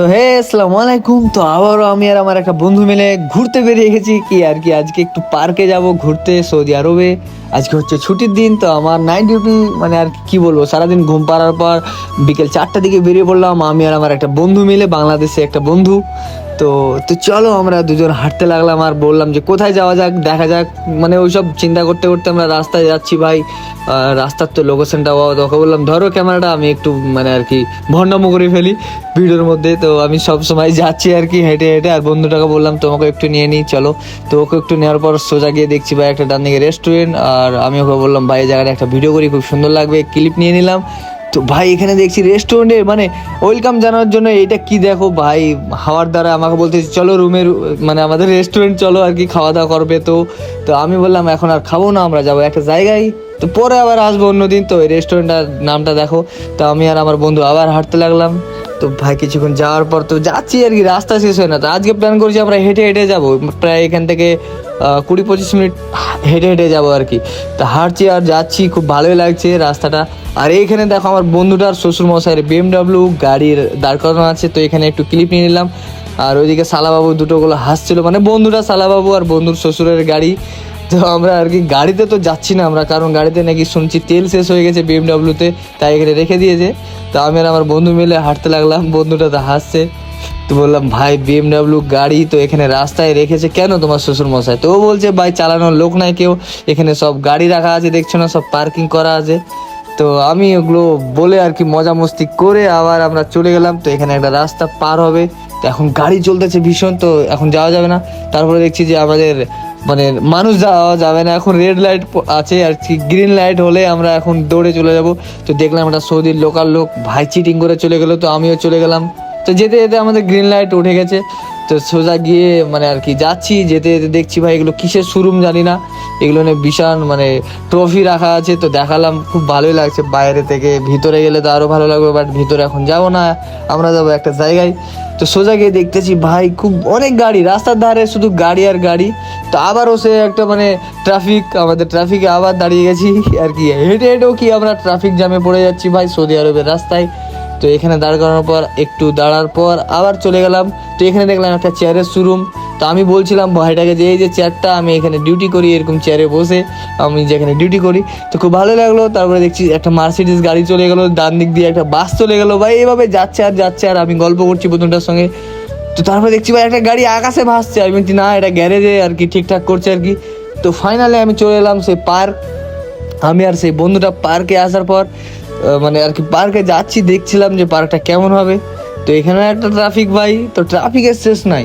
তো হে, আসসালাম আলাইকুম। তো আবারও আমি আর আমার একটা বন্ধু মিলে ঘুরতে বেরিয়ে গেছি। কি আর কি, আজকে একটু পার্কে যাব ঘুরতে সৌদি আরবে। আজকে হচ্ছে ছুটির দিন, তো আমার নাইট ডিউটি মানে আর কি বলব, সারাদিন ঘুম পাড়ার পর বিকেল চারটা দিকে বেরিয়ে পড়লাম। আমি আর আমার একটা বন্ধু মিলে, বাংলাদেশে একটা বন্ধু। তো তো চলো আমরা দুজন হাঁটতে লাগলাম আর বললাম যে কোথায় যাওয়া যাক, দেখা যাক। মানে ওইসব চিন্তা করতে করতে আমরা রাস্তায় যাচ্ছি ভাই। রাস্তার তো লোকেশনটা তোকে বললাম, ধরো ক্যামেরাটা আমি একটু মানে আর কি ভণ্ডামো করে ফেলি ভিডিওর মধ্যে। তো আমি সব সময় যাচ্ছি আর কি, হেঁটে হেঁটে। আর বন্ধুটাকে বললাম, তোমাকে একটু নিয়ে নিই, চলো। তো ওকে একটু নেওয়ার পর সোজা গিয়ে দেখছি ভাই একটা ডান দিকে রেস্টুরেন্ট আর আমি ওকে বললাম, ভাই জায়গাটা একটা ভিডিও করি, খুব সুন্দর লাগবে। ক্লিপ নিয়ে নিলাম। তো ভাই, এখানে দেখছি রেস্টুরেন্টে মানে ওয়েলকাম জানার জন্য এটা কি দেখো ভাই? হাওয়ার দ্বারা আমাকে বলতেছে চলো রুমের মানে আমাদের রেস্টুরেন্ট চলো আর কি খাওয়া দাওয়া করবে তো। তো আমি বললাম, এখন আর খাব না, আমরা যাব একটা জায়গায়। তো পরে আবার আসব অন্যদিন, তো ওই রেস্টুরেন্টটার নামটা দেখো। তো আমি আর আমার বন্ধু আবার হাঁটতে লাগলাম। তো ভাই কিছুক্ষণ যাওয়ার পর তো যাচ্ছি আর কি, রাস্তা শেষ হয় না। তো আজকে প্ল্যান করছি আমরা হেঁটে হেঁটে যাব। প্রায় এখান থেকে কুড়ি পঁচিশ মিনিট হেঁটে হেঁটে যাব আর কি। তো হাঁটছি আর যাচ্ছি, খুব ভালোই লাগছে রাস্তাটা। আর এইখানে দেখো আমার বন্ধুটার শ্বশুর মশাইয়ের বিএমডাব্লিউ গাড়ির দাঁড় করানো আছে, তো এখানে একটু ক্লিপ নিয়ে নিলাম। আর ওইদিকে সালাবাবু দুটোগুলো হাসছিল মানে বন্ধুটা সালাবাবু আর বন্ধুর শ্বশুরের গাড়ি। তো আমরা আর কি গাড়িতে তো যাচ্ছি না আমরা, কারণ গাড়িতে নাকি শুনছি তেল শেষ হয়ে গেছে বিএমডাব্লিউতে তাই এখানে রেখে দিয়েছে। তো আমি আর আমার বন্ধু মিলে হাঁটতে লাগলাম, বন্ধুটা তো হাসছে। তো বললাম, ভাই বিএমডাব্লিউ গাড়ি তো এখানে রাস্তায় রেখেছে, কেন তোমার শ্বশুর মশাই তো ও বলছে, ভাই, চালানোর লোক নাই কেউ, এখানে সব গাড়ি রাখা আছে, দেখছ না, সব পার্কিং করা আছে। তো আমি ওগুলো বলে আর কি মজা মস্তি করে আবার আমরা চলে গেলাম। তো এখানে একটা রাস্তা পার হবে। তো এখন গাড়ি চলতেছে ভীষণ, তো এখন যাওয়া যাবে না। তারপরে দেখছি যে আমাদের মানে মানুষ যাওয়া যাবে না। এখন রেড লাইট আছে আর কি গ্রিন লাইট হলে আমরা এখন দৌড়ে চলে যাব। তো দেখলাম একটা সৌদির লোকাল লোক ভাই চিটিং করে চলে গেলো, তো আমিও চলে গেলাম। তো যেতে যেতে আমাদের গ্রিন লাইট উঠে গেছে। তো সোজা গিয়ে মানে আর কি যাচ্ছি, যেতে যেতে দেখছি ভাই এগুলো কিসের শোরুম জানি না। এগুলো নিয়ে বিশাল মানে ট্রফি রাখা আছে, তো দেখালাম, খুব ভালোই লাগছে। বাইরে থেকে ভিতরে গেলে তো আরও ভালো লাগবে বাট ভিতরে এখন যাব না। আমরা যাব একটা জায়গায়। তো সোজা গিয়ে দেখতেছি, ভাই খুব অনেক গাড়ি, রাস্তার ধারে শুধু গাড়ি আর গাড়ি। তো আবারও সে একটা মানে ট্রাফিক আমাদের ট্রাফিকে আবার দাঁড়িয়ে গেছি। আর কি, হেঁটে হেঁটেও কি আমরা ট্রাফিক জ্যামে পড়ে যাচ্ছি, ভাই সৌদি আরবের রাস্তায়। তো এখানে দাঁড় করানোর পর, একটু দাঁড়ার পর আবার চলে গেলাম। তো এখানে দেখলাম একটা চেয়ারের শোরুম তো আমি বলছিলাম, ভাইটাকে যে এই যে চেয়ারটা আমি এখানে ডিউটি করি, এরকম চেয়ারে বসে আমি যেখানে ডিউটি করি। তো খুব ভালো লাগল। তারপরে দেখছি একটা মার্সিডিস গাড়ি চলে গেলো, ডান দিক দিয়ে একটা বাস চলে গেলো। ভাই এইভাবে যাচ্ছে আর যাচ্ছে আর আমি গল্প করছি বন্ধুটার সঙ্গে। তো তারপরে দেখছি, ভাই, একটা গাড়ি আকাশে ভাসছে। আমি বলছি, না, এটা গ্যারেজে আর কি ঠিকঠাক করছে আর কি। তো ফাইনালি আমি চলে এলাম সেই পার্ক আমি আর সেই বন্ধুটা পার্কে আসার পর মানে আর কি পার্কে যাচ্ছি, দেখছিলাম যে পার্কটা কেমন হবে। তো এখানে একটা ট্রাফিক ভাই, তো ট্রাফিকের শেষ নাই।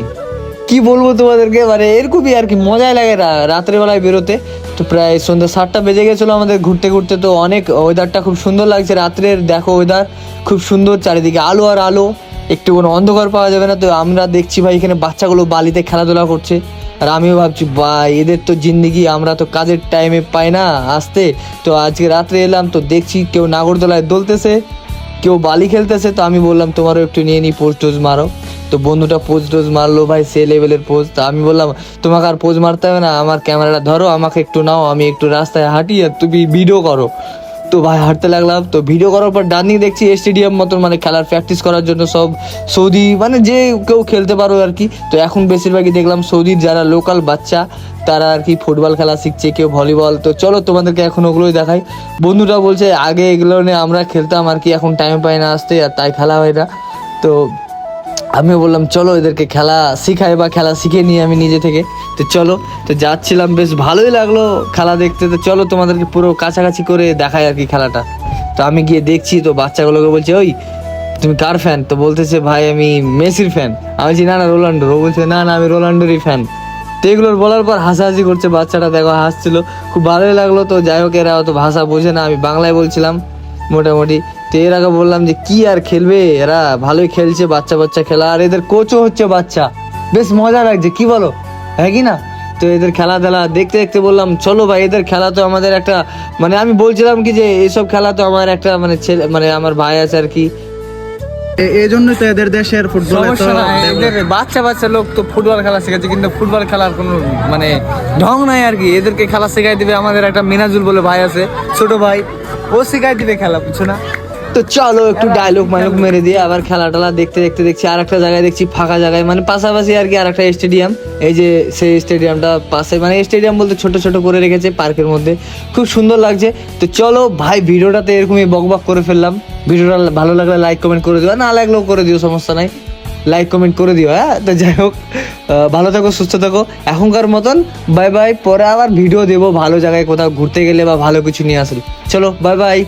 কি বলব তোমাদেরকে? মানে এরকমই আর কি মজাই লাগে রাত্রেবেলায় বেরোতে। তো প্রায় সন্ধ্যা সাতটা বেজে গেছিল আমাদের ঘুরতে ঘুরতে, তো অনেক ওয়েদারটা খুব সুন্দর লাগছে। রাত্রের দেখো ওয়েদার খুব সুন্দর, চারিদিকে আলো আর আলো। একটু কোনো অন্ধকার পাওয়া যাবে না। তো আমরা দেখছি ভাই এখানে বাচ্চাগুলো বালিতে খেলাধুলা করছে। আর আমিও ভাবছি, ভাই, এদের তো জিন্দিগি, আমরা তো কাজের টাইমে পাই না, আসতে। তো আজকে রাত্রে এলাম, তো দেখছি কেউ নাগরদোলায় দোলতেছে, কেউ বালি খেলতেছে, তো আমি বললাম, তোমারও একটু নিয়ে নিই পোস্ট টোজ মারো। তো বন্ধুটা পোজ টোজ মারলো, ভাই, সে লেভেলের পোজ তো আমি বললাম, তোমাকে আর পোজ মারতে হবে না, আমার ক্যামেরাটা ধরো, আমাকে একটু নাও, আমি একটু রাস্তায় হাঁটি আর তুমি ভিডিও করো। তো ভাই, হাঁটতে লাগলাম। তো ভিডিও করার পর ডান দেখছি স্টেডিয়াম মতন মানে খেলার প্র্যাকটিস করার জন্য সব সৌদি মানে যে কেউ খেলতে পারো আর কি। তো এখন বেশিরভাগই দেখলাম সৌদির যারা লোকাল বাচ্চা, তারা আর কি ফুটবল খেলা শিখছে, কেউ ভলিবল তো চলো তোমাদেরকে এখন ওগুলোই দেখাই। বন্ধুরা বলছে, আগে এগুলো নিয়ে আমরা খেলতাম আর কি, এখন টাইম পাই না আসতে, আর তাই খেলা হয় না। তো আমিও বললাম, চলো এদেরকে খেলা শিখাই বা খেলা শিখে নিই আমি নিজে থেকে। তো চলো, তো যাচ্ছিলাম, বেশ ভালোই লাগল খেলা দেখতে। তো চলো তোমাদেরকে পুরো কাছাকাছি করে দেখাই আর কি খেলাটা। তো আমি গিয়ে দেখছি, তো বাচ্চাগুলোকে বলছে, ওই, তুমি কার ফ্যান তো বলতেছে, ভাই, আমি মেসির ফ্যান আমি বলছি, না না, রোনাল্ডোর। ও বলছে, না না, আমি রোনাল্ডোরই ফ্যান তো এগুলোর বলার পর হাসাহাসি করছে বাচ্চাটা, দেখো হাসছিল। খুব ভালোই লাগল, তো যাই হোক, এরা অত ভাষা বোঝে না। আমি বাংলায় বলছিলাম, মোটামুটি। তো এর আগে বললাম যে কি আর খেলবে? এরা ভালোই খেলছে বাচ্চা বাচ্চা খেলা। আর এদের কোচও হচ্ছে বাচ্চা। বেশ মজা লাগছে কি বলো? হ্যাঁ কি না? তো এদের খেলা টেলা দেখতে দেখতে বললাম চলো ভাই এদের খেলা তো আমাদের একটা মানে আমি বলছিলাম কি যে এইসব খেলা তো আমার একটা মানে ছেলে মানে আমার ভাই আছে আর কি। এই জন্যই তো এদের দেশের ফুটবল বাচ্চা বাচ্চা লোক তো ফুটবল খেলা শেখাচ্ছে কিন্তু ফুটবল খেলার কোনো মানে ঢং নাই আর কি। এদেরকে খেলা শেখাই দিবে আমাদের একটা মিনাজুল বলে ভাই আছে ছোট ভাই। ও শেখাই দিবে খেলা বুঝছ না? তো চলো একটু ডায়লগ মাইলগ মেরে দিয়ে আবার খেলা টেলা দেখতে দেখতে দেখছি আর একটা জায়গায় দেখছি ফাঁকা জায়গায়। মানে পাশাপাশি আর কি আর একটা স্টেডিয়াম এই যে সেই স্টেডিয়ামটা পাশে মানে স্টেডিয়াম বলতে ছোট ছোট করে রেখেছে পার্কের মধ্যে। খুব সুন্দর লাগছে। তো চলো ভাই, ভিডিওটাতে এরকমই বক বক করে ফেললাম। ভিডিওটা ভালো লাগলে লাইক কমেন্ট করে দিও। না লাগলেও করে দিও, সমস্যা নাই। লাইক কমেন্ট করে দিও হ্যাঁ? তো যাই হোক ভালো থাকো, সুস্থ থাকো। এখনকার মতন বাই বাই পরে আবার ভিডিও দেবো ভালো জায়গায় কোথাও ঘুরতে গেলে বা ভালো কিছু নিয়ে আসলে। চলো বাই বাই